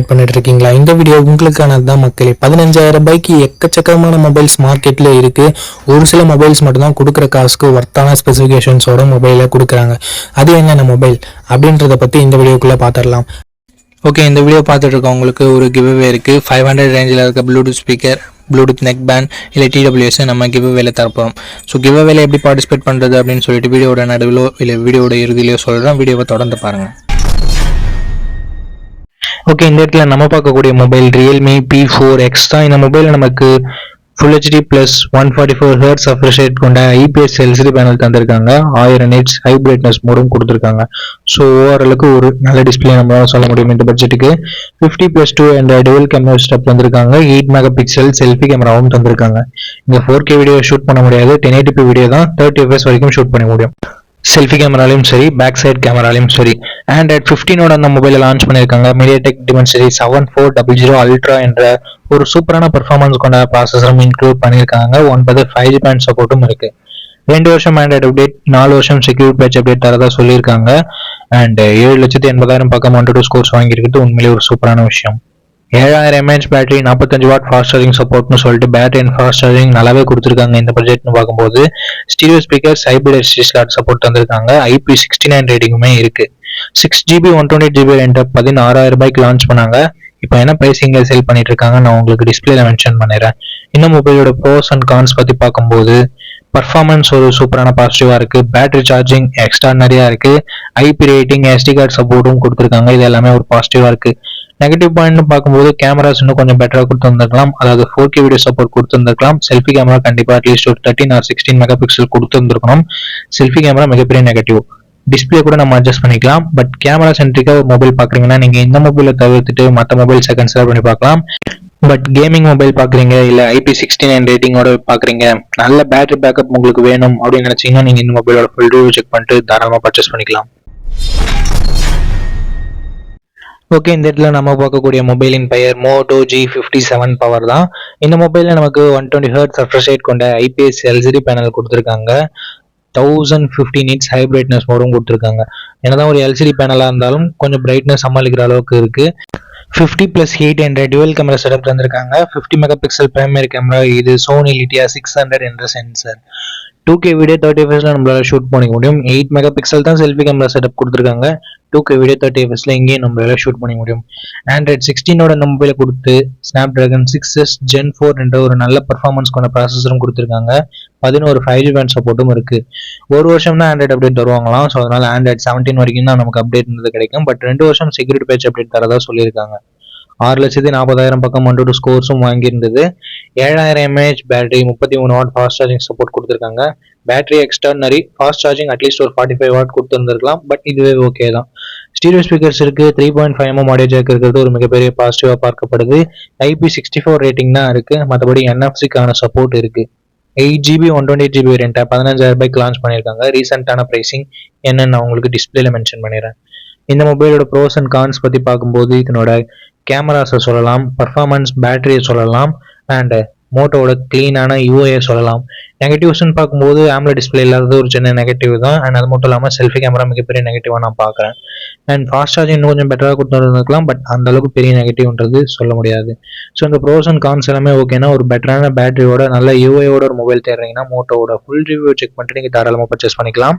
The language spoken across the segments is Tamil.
வெயிட் பண்ணிட்டு இருக்கீங்களா இந்த வீடியோ உங்களுக்கானது தான் மக்களே. பதினஞ்சாயிரம் ரூபாய்க்கு எக்கச்சக்கமான மொபைல்ஸ் மார்க்கெட்டில் இருக்கு. ஒரு சில மொபைல்ஸ் மட்டும்தான் கொடுக்குற காசுக்கு ஒர்த்தான ஸ்பெசிஃபிகேஷன்ஸோட மொபைலை கொடுக்குறாங்க. அது என்னென்ன மொபைல் அப்படின்றத பற்றி இந்த வீடியோக்குள்ளே பார்த்துடலாம் ஓகே இந்த வீடியோ பார்த்துட்டு இருக்கவங்களுக்கு ஒரு கிவ்வே இருக்குது ஃபைவ் ஹண்ட்ரட் ரேஞ்சில் இருக்க bluetooth speaker bluetooth neck band இல்லை டிடபிள்யூஎஸ் நம்ம கிவ்அவேல தரப்போம் ஸோ கிவ் வேலை எப்படி பார்ட்டிசிபேட் பண்ணுறது அப்படின்னு சொல்லிட்டு வீடியோட நடுவிலோ இல்லை வீடியோட இறுதியிலையோ சொல்கிறோம் வீடியோவை தொடர்ந்து பாருங்கள் ஓகே இந்த இடத்துல நம்ம பார்க்கக்கூடிய mobile Realme P four X தான் இந்த மொபைலில் நமக்கு full HD plus one forty four hertz refresh rate கொண்ட ஐபிஎஸ் எல்சிடி பேனல் தந்திருக்காங்க. ஆயிரம் நெட்ஸ் ஹை பிரைட்னஸ் மோடும் கொடுத்துருக்காங்க. ஸோ ஓவராலுக்கு ஒரு நல்ல டிஸ்பிளே நம்மளால சொல்ல முடியும் இந்த பட்ஜெட்டுக்கு fifty plus two and dual camera setup தந்திருக்காங்க. எயிட் மெகா பிக்சல் செல்ஃபி கேமராவும் தந்திருக்காங்க. இந்த ஃபோர் கே வீடியோ ஷூட் பண்ண முடியாது. டென் எயிட்டி வீடியோ தான் தேர்ட்டி எஃப்எஸ் வரைக்கும் ஷூட் பண்ண முடியும். செல்ஃபி கேமராலையும் சரி பேக் சைட் கேமராலையும் சரி. ஆண்ட்ராய்ட் ஃபிஃப்டீனோட அந்த மொபைலை லான்ச் பண்ணியிருக்காங்க. MediaTek Dimensity seven four double zero ultra என்ற ஒரு சூப்பரான பர்ஃபார்மன்ஸ் கொண்ட ப்ராசஸரும் இன்க்ளூட் பண்ணியிருக்காங்க. ஒன்பது ஃபைவ் ஜி பேண்ட் சப்போர்ட்டும் இருக்கு. ரெண்டு வருஷம் ஆண்ட்ராய்டு அப்டேட் நாலு வருஷம் செக்யூர் பேட்ச் அப்டேட் தரதா சொல்லியிருக்காங்க. அண்ட் ஏழு லட்சத்தி எண்பதாயிரம் பக்கம் ஒன் டூ ஸ்கோர்ஸ் வாங்கியிருக்கிறது உண்மையிலேயே ஒரு சூப்பரான விஷயம். ஏழாயிரம் எம்ஏஹெச் பேட்டரி நாற்பத்தஞ்சு வாட் ஃபாஸ்ட் சார்ஜிங் சப்போர்ட்னு சொல்லிட்டு பேட்டரி அண்ட் ஃபாஸ்ட் சார்ஜிங் நல்லாவே கொடுத்துருக்காங்க இந்த பட்ஜெட்னு பார்க்கும்போது. Stereo speaker hybrid SD slot support தந்திருக்காங்க. ஐபி சிக்ஸ்டி நைன் ரேட்டிங்குமே இருக்கு. Six GB one twenty GB ரெண்டை பதினாறாயிரம் ரூபாய்க்கு லான்ச் பண்ணாங்க. இப்போ என்ன பிரைசிங்ல சேல் பண்ணிட்டு இருக்காங்க? நான் உங்களுக்கு டிஸ்பிளேல மென்ஷன் பண்ணிடுறேன். இந்த மொபைலோட ப்ரோஸ் அண்ட் கான்ஸ் பத்தி பார்க்கும்போது பர்ஃபார்மன்ஸ் ஒரு சூப்பரான பாசிட்டிவா இருக்கு. பேட்டரி சார்ஜிங் எக்ஸ்ட்ரா நிறையா இருக்கு. ஐபி ரேட்டிங் எஸ்டி கார்டு சப்போர்ட்டும் கொடுத்துருக்காங்க. இது எல்லாமே ஒரு பாசிட்டிவா இருக்கு. நெகட்டிவ் பாயிண்ட் பார்க்கும்போது கேமராஸ் இன்னும் கொஞ்சம் பெட்டராக கொடுத்துருந்துருக்கலாம். அதாவது ஃபோர் கே வீடியோ சப்போர்ட் கொடுத்துருந்துருக்கலாம். செல்ஃபி கேமரா கண்டிப்பாக அட்லீஸ்ட் ஒரு thirteen or sixteen mega pixel கொடுத்துருந்துருக்கணும். Selfie camera மிகப்பெரிய நெகட்டிவ் டிஸ்பிளே கூட நம்ம அட்ஜஸ்ட் பண்ணிக்கலாம். பட் கேமரா சென்ட்ரிக்காக ஒரு மொபைல் பார்க்குறீங்கன்னா நீங்கள் இந்த மொபைலை தவிர்த்துட்டு மற்ற மொபைல் கன்சிடர் பண்ணி பார்க்கலாம். பட் கேமிங் மொபைல் பார்க்குறீங்க இல்லை ஐபி சிக்ஸ்டி நைன் ரேட்டிங்கோட பார்க்குறீங்க நல்ல பேட்டரி பேக்கப் உங்களுக்கு வேணும் அப்படின்னு நினச்சிங்கன்னா நீங்கள் இந்த மொபைலோட ஃபுல் ரிவ்யூ செக் பண்ணிட்டு தாராளமாக பர்ச்சேஸ் பண்ணிக்கலாம். ஓகே இந்த இடத்துல நம்ம பார்க்கக்கூடிய மொபைலின் பெயர் Moto G fifty seven power தான். இந்த மொபைலில் நமக்கு one twenty hertz refresh rate கொண்ட ஐபிஎஸ் எல்சிடி பேனல் கொடுத்துருக்காங்க. Thousand fifty nits high brightness மோடும் கொடுத்துருக்காங்க. என்னதான் ஒரு எல்சிடி பேனலாக இருந்தாலும் கொஞ்சம் பிரைட்னஸ் சமாளிக்கிற அளவுக்கு இருக்குது ஃபிஃப்டி ப்ளஸ் எயிட் என்ற டுவெல் கேமரா செட்டப் தந்திருக்காங்க. Fifty mega pixel primary camera இது சோனி லிட்டியா சிக்ஸ் ஹண்ட்ரட் என்ற sensor two K video thirty எஃப்எஸ்ல நம்மளால ஷூட் பண்ணிக்க முடியும். எயிட் மெகா பிக்சல் தான் செல்ஃபி கேமரா செட்டப் கொடுத்துருக்காங்க. டூ கே வீடியோ தேர்ட்டி எஃப்எஸ்ல இங்கேயும் நம்மளால ஷூட் பண்ணிக்க முடியும். ஆண்ட்ராய்ட் சிக்ஸ்டீனோட இந்த மொபைலை கொடுத்து Snapdragon six S Gen four என்ற ஒரு நல்ல பர்ஃபார்மன்ஸ் கொண்ட ப்ராசஸரும் கொடுத்துருக்காங்க. பதினோரு ஃபைவ் ஜி பேண்ட் சப்போர்ட்டும் இருக்கு. ஒரு வருஷம் தான் ஆண்ட்ராய்ட் அப்டேட் தருவாங்களாம். ஸோ அதனால ஆண்ட்ராய்ட் செவன்டீன் வரைக்கும் தான் நமக்கு அப்டேட் இருந்தது கிடைக்கும். பட் ரெண்டு வருஷம் செக்யூரிட்டி பேட்ச் அப்டேட் தரதா சொல்லியிருக்காங்க. ஆறு லட்சத்தி நாற்பதாயிரம் பக்கம் ஒன் டூ ஸ்கோர்ஸும் வாங்கியிருந்தது. ஏழாயிரம் எம்ஏஹெச் பேட்டரி முப்பத்தி மூணு வாட் ஃபாஸ்ட் சார்ஜிங் சப்போர்ட் கொடுத்துருக்காங்க. பேட்டரி எக்ஸ்டர்னரி ஃபாஸ்ட் சார்ஜிங் அட்லீஸ்ட் ஒரு ஃபார்ட்டி ஃபைவ் வாட் கொடுத்துருந்துருக்கலாம் பட் இதுவே ஓகே தான். ஸ்டீரியோ ஸ்பீக்கர்ஸ் இருக்கு three point five mm audio jack இருக்கிறது ஒரு மிகப்பெரிய பாசிட்டிவாக பார்க்கப்படுது. ஐபி சிக்ஸ்டி ஃபோர் ரேட்டிங் தான் இருக்கு மற்றபடி என்எஃப்சிக்கான சப்போர்ட் இருக்கு. Eight GB one twenty GB ரெண்டை பதினஞ்சாயிரம் ரூபாய்க்கு லான்ச் பண்ணியிருக்காங்க. ரீசெண்டான ப்ரைசிங் என்னன்னு நான் உங்களுக்கு டிஸ்பிளேல மென்ஷன் பண்ணிடுறேன். இந்த மொபைலோட ப்ரோஸ் அண்ட் கான்ஸ் பற்றி பார்க்கும்போது இதனோட கேமராஸை சொல்லலாம் பர்ஃபார்மன்ஸ் பேட்டரியை சொல்லலாம் அண்ட் மோட்டோட க்ளீனான யூஏ சொல்லலாம். நெகட்டிவ்ஸ்னு பார்க்கும்போது ஆம்ல டிஸ்பிளே இல்லாதது ஒரு சின்ன நெகட்டிவ் தான் அண்ட் அது மட்டும் இல்லாமல் செல்ஃபி கேமரா மிகப்பெரிய நெகட்டிவாக நான் பார்க்குறேன். அண்ட் ஃபாஸ்ட் சார்ஜிங் இன்னும் கொஞ்சம் பெட்டராக கொடுத்துருந்துருக்கலாம் பட் அந்த அளவுக்கு பெரிய நெகட்டிவ்ன்றது சொல்ல முடியாது. ஸோ இந்த ப்ரோஸ் அண்ட் கான்ஸ் எல்லாமே ஓகேனா ஒரு பெட்டரான பேட்டரியோட நல்ல யூஏயோட ஒரு மொபைல் தேடுறீங்கன்னா மோட்டோவோட ஃபுல் ரிவ்யூ செக் பண்ணிட்டு நீங்கள் தாராளமாக பர்ச்சேஸ் பண்ணிக்கலாம்.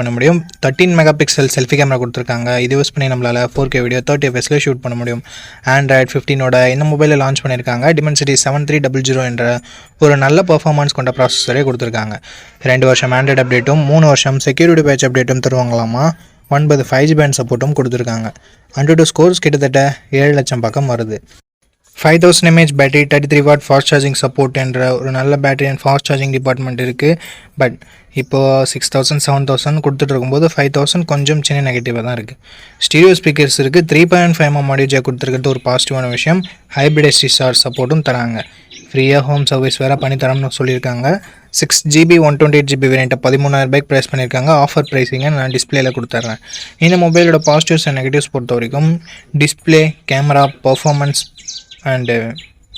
பண்ண முடியும். Thirteen mega pixel selfie camera கொடுத்துருக்காங்க. இது யூஸ் பண்ணி நம்மளால் ஃபோர் கே வீடியோ தேர்ட்டி எஃப்எஸ்ல ஷூட் பண்ண முடியும். ஆண்ட்ராய்ட் ஃபிஃப்டினோட இந்த மொபைலில் லான்ச் பண்ணியிருக்காங்க. Dimensity seven three double zero என்ற ஒரு நல்ல பர்ஃபார்மன்ஸ் கொண்ட ப்ராசஸரே கொடுத்துருக்காங்க. ரெண்டு வருஷம் ஆண்ட்ராய்ட் அப்டேட்டும் மூணு வருஷம் செக்யூரிட்டி பேட்ச் அப்டேட்டும் தருவாங்களாமா? ஒன்பது ஃபைவ் ஜி பேண்ட் சப்போர்ட்டும் கொடுத்துருக்காங்க. அண்ட் டூ ஸ்கோர்ஸ் கிட்டத்தட்ட ஏழு லட்சம் பக்கம் வருது. Five thousand mAh battery thirty three watt fast charging support என்ற ஒரு நல்ல battery and fast charging department இருக்குது பட் இப்போது சிக்ஸ் தௌசண்ட் செவன் தௌசண்ட் கொடுத்துட்டு இருக்கும்போது ஃபைவ் தௌசண்ட் கொஞ்சம் சின்ன நெகட்டிவாக தான் இருக்குது ஸ்டீரியோ ஸ்பீக்கர்ஸ் இருக்குது three point five M mm audio jack கொடுத்துருக்கிறது ஒரு பாசிட்டிவான விஷயம். ஹைப்ரிட் எஸ்டிஆர் சப்போர்ட்டும் தராங்க. ஃப்ரீயாக ஹோம் சர்வீஸ் வேறு பண்ணி தரணும்னு சொல்லியிருக்காங்க. Six GB one twenty eight GB வேரியண்ட்டை பதிமூணாயிரம் ரூபாய்க்கு ப்ரைஸ் பண்ணியிருக்காங்க. ஆஃபர் ப்ரைஸிங்கை நான் டிஸ்பிளேல கொடுத்துட்றேன் இந்த மொபைலோட பாசிட்டிவ்ஸ் அண்ட் நெகட்டிவ்ஸ் பொறுத்த வரைக்கும் display camera performance and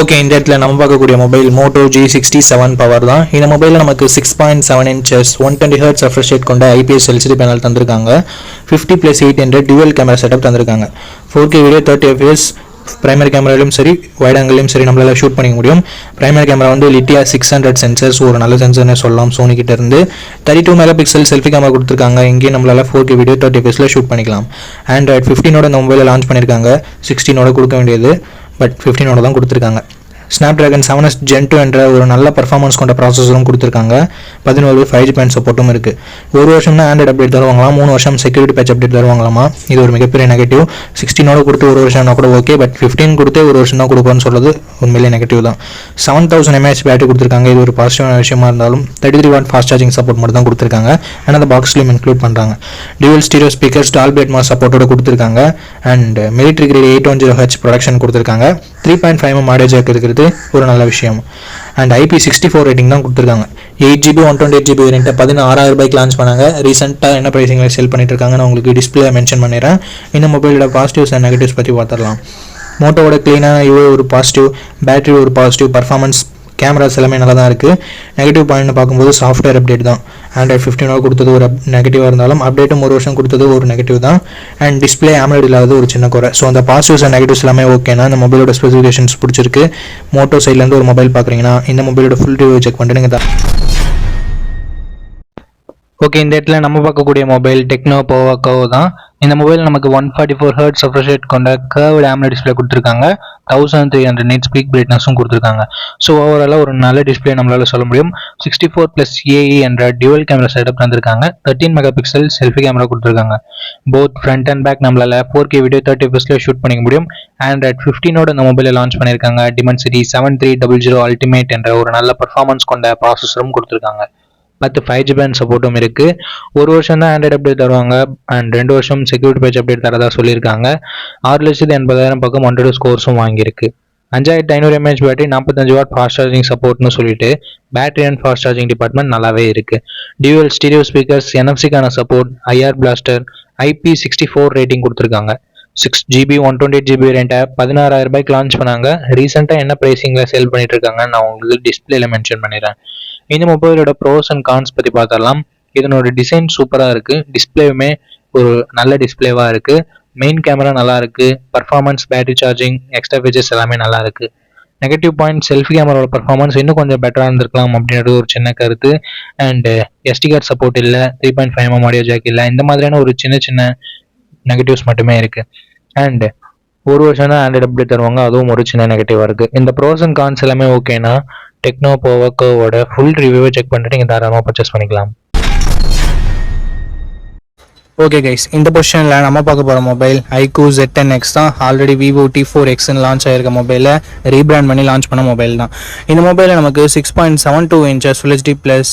okay இந்த இடத்துல நம்ம பார்க்கக்கூடிய mobile Moto G sixty seven power தான். இந்த மொபைலில் நமக்கு six point seven inches one twenty hertz refresh rate கொண்ட ஐபிஎஸ் எல்சிடி பேனல் தந்திருக்காங்க. Fifty plus eight hundred dual camera setup தந்திருக்காங்க. Four K video thirty FS primary கேமராலையும் சரி வைட் ஆங்கிலையும் சரி நம்மளால ஷூட் பண்ணிக்க முடியும். பிரைமரி கேமரா வந்து லிட்டியா சிக்ஸ் ஹண்ட்ரட் சென்சர்ஸ் ஒரு நல்ல சென்சர்னு சொல்லலாம் சோனி கிட்ட இருந்து. Thirty two mega pixel selfie camera கொடுத்துருக்காங்க. இங்கேயும் நம்மளால ஃபோர் கே வீடியோ தேர்ட்டி எஃப்எஸில் ஷூட் பண்ணிக்கலாம். ஆண்ட்ராய்ட் ஃபிஃப்டினோட இந்த மொபைலில் லான்ச் பண்ணியிருக்காங்க சிக்ஸ்டீனோட கொடுக்க வேண்டியது. பட் ஃபிஃப்டீனோட தான் கொடுத்துருக்காங்க. Snapdragon seven S Gen two என்ற ஒரு நல்ல பர்ஃபார்மன்ஸ் கொண்ட ப்ராசஸரும் கொடுத்துருக்காங்க. பதினோரு ஃபைவ் ஜி பேண்ட் சப்போர்ட்டும் இருக்குது ஒரு வருஷம்னா ஆண்ட்ராய்ட் அப்டேட் தருவாங்களாம் மூணு வருஷம் செக்யூரிட்டி பேட்ச் அப்டேட் தருவாங்களாமா? இது ஒரு மிகப்பெரிய நெகட்டிவ் சிக்ஸ்டீனோட கொடுத்து ஒரு வருஷம்னா கூட ஓகே பட் ஃபிஃப்டீன் கொடுத்து ஒரு வருஷம் தான் கொடுப்போம்னு சொல்கிறது உண்மையிலேயே நெகட்டிவ் தான். செவன் தௌசண்ட் எம்ஏஹெச் பேட்டரி கொடுத்துருக்காங்க. இது ஒரு பாசிட்டிவான விஷயமா இருந்தாலும் thirty three watt fast charging support மட்டும் தான் கொடுத்துருக்காங்க. அண்ட் அந்த பாக்ஸ்லையும் இன்க்ளூட் பண்ணுறாங்க dual stereo speakers Dolby Atmos சப்போர்ட்டோட கொடுத்துருக்காங்க. And military grade eight one zero H protection கொடுத்துருக்காங்க. த்ரீ பாயிண்ட் ஃபைவ் எம் இருக்கிறது இருக்கிறது ஒரு நல்ல விஷயம். And IP sixty four rating தான் கொடுத்துருக்காங்க. Eight GB one twenty eight GB வேரியண்ட்டை பதினாறாயிரம் ரூபாய்க்கு லான்ச் பண்ணாங்க. ரீசெண்டாக என்ன ப்ரைஸிங்கில் செல் பண்ணிட்டு இருக்காங்க நான் உங்களுக்கு டிஸ்பிளே மென்ஷன் பண்ணிடுறேன். இந்த மொபைலோட பாசிட்டிவ்ஸ் அண்ட் நெகட்டிவ்ஸ் பற்றி பார்த்துடலாம். மோட்டோவோட க்ளீனான இவ்வளோ ஒரு பாசிட்டிவ் பேட்டரி ஒரு பாசிட்டிவ் பர்ஃபார்மன்ஸ் கேமராஸ் எல்லாமே நல்லா தான் இருக்குது நெகட்டிவ் பாயிண்ட்னு பார்க்கும்போது சாஃப்ட்வேர் அப்டேட் தான். ஆண்ட்ராய்ட் ஃபிஃப்டினோ கொடுத்தது ஒரு நெகட்டிவாக இருந்தாலும் அப்டேட்டும் ஒரு வருஷம் கொடுத்தது ஒரு நெகட்டிவ் தான். அண்ட் டிஸ்பிளே AMOLED இல்லாத ஒரு சின்ன குறை. ஸோ அந்த பாசிட்டிவ்ஸ் அண்ட் நெகட்டிவ்ஸ் எல்லாமே ஓகேனா இந்த மொபைலோட ஸ்பெசிஃபிகேஷன்ஸ் பிடிச்சிருக்கு. மோட்டோ சைட்லேருந்து ஒரு மொபைல் பார்க்குறீங்கன்னா இந்த மொபைலோட ஃபுல் ரிவ்யூ செக் பண்ணிட்டு நீங்கள் தான் ஓகே இந்த இடத்துல நம்ம பார்க்கக்கூடிய மொபைல் டெக்னோ போவா கவோ தான். இந்த மொபைல் நமக்கு ஒன் ஃபார்ட்டி ஃபோர் ஹர்ட் சப்ரஷேட் கொண்ட கர்வ்டு AMOLED டிஸ்பிளே கொடுத்துருக்காங்க. Thousand three hundred nits peak பிரைட்னஸும் கொடுத்துருக்காங்க. ஸோ ஓவராலாக ஒரு நல்ல டிஸ்பிளே நம்மளால சொல்ல முடியும். சிக்ஸ்டி ஃபோர் ப்ளஸ் ஏஇ என்ற டியூவல் கேமரா செட்டப் தந்திருக்காங்க. Thirteen mega pixel selfie camera கொடுத்துருக்காங்க. போத் ஃப்ரண்ட் அண்ட் பேக் நம்மளால ஃபோர் கே வீடியோ தேர்ட்டி எஃப்எஸ்ல ஷூட் பண்ணிக்க முடியும். ஆண்ட்ராய்ட் ஃபிஃப்டீனோட இந்த மொபைலை லான்ச் பண்ணியிருக்காங்க Dimensity seven three double zero ultimate என்ற ஒரு நல்ல பர்ஃபார்மன்ஸ் கொண்ட ப்ராசஸரும் கொடுத்துருக்காங்க. பத்து ஃபைவ் ஜி பேண்ட் சப்போர்ட்டும் இருக்கு. ஒரு வருஷம் தான் ஆண்ட்ராய்ட் அப்டேட் தருவாங்க. அண்ட் ரெண்டு வருஷம் செக்யூரிட்டி பேஜ் அப்டேட் தரதா சொல்லியிருக்காங்க. ஆறு லட்சத்து எண்பதாயிரம் பக்கம் ஒன் டூ ஸ்கோர்ஸும் வாங்கியிருக்கு. அஞ்சாயிரத்து ஐநூறு எம்ஏஹெச் பேட்டரி நாற்பத்தஞ்சு வாட் ஃபாஸ்ட் சார்ஜிங் சப்போர்ட்னு சொல்லிட்டு battery and fast charging department நல்லாவே இருக்கு. Dual stereo speakers என்எஃப்சிக்கான support IR blaster IP sixty four rating கொடுத்துருக்காங்க. Six GB one twenty eight GB ரெண்டை பதினாறாயிரம் ரூபாய்க்கு லான்ச் பண்ணாங்க. ரீசெண்டாக என்ன ப்ரைஸிங்கில் சேல் பண்ணிட்டு இருக்காங்கன்னு நான் உங்களுக்கு டிஸ்பிளேல மென்ஷன் பண்ணிடுறேன். இந்த மொபைலோட ப்ரோஸ் அண்ட் கான்ஸ் பற்றி பார்த்துடலாம். இதனோட டிசைன் சூப்பராக இருக்குது டிஸ்பிளேவுமே ஒரு நல்ல டிஸ்பிளேவாக இருக்குது மெயின் கேமரா நல்லா இருக்குது performance battery charging extra features எல்லாமே நல்லா இருக்குது நெகட்டிவ் பாயிண்ட் செல்ஃபி கேமராவோட பர்ஃபார்மன்ஸ் இன்னும் கொஞ்சம் பெட்டராக இருந்திருக்கலாம் அப்படின்றது ஒரு சின்ன கருத்து. அண்ட் எஸ்டி கார்டு சப்போர்ட் இல்லை three point five M audio jack இல்லை இந்த மாதிரியான ஒரு சின்ன சின்ன நெகட்டிவ்ஸ் மட்டுமே இருக்குது அண்ட் ஒரு வருஷம் தான் ஆண்ட்ராய்ட் அப்டேட் தருவாங்க. அதுவும் ஒரு சின்ன நெகட்டிவாக இருக்குது இந்த ப்ரோஸ் அண்ட் கான்ஸ் எல்லாமே ஓகேனா டெக்னோ போவக்கோவோட ஃபுல் ரிவ்யூவை செக் பண்ணிட்டு நீங்கள் தாராளமாக பர்ச்சேஸ் பண்ணிக்கலாம். ஓகே கைஸ் இந்த பொசிஷனில் நம்ம பார்க்க போகிற mobile iQOO Z ten X தான். ஆல்ரெடி விவோ டி ஃபோர் எக்ஸ்னு லான்ச் ஆயிருக்க மொபைலை ரீபிராண்ட் பண்ணி லான்ச் பண்ண மொபைல் தான். இந்த மொபைலில் நமக்கு six point seven two inches full HD plus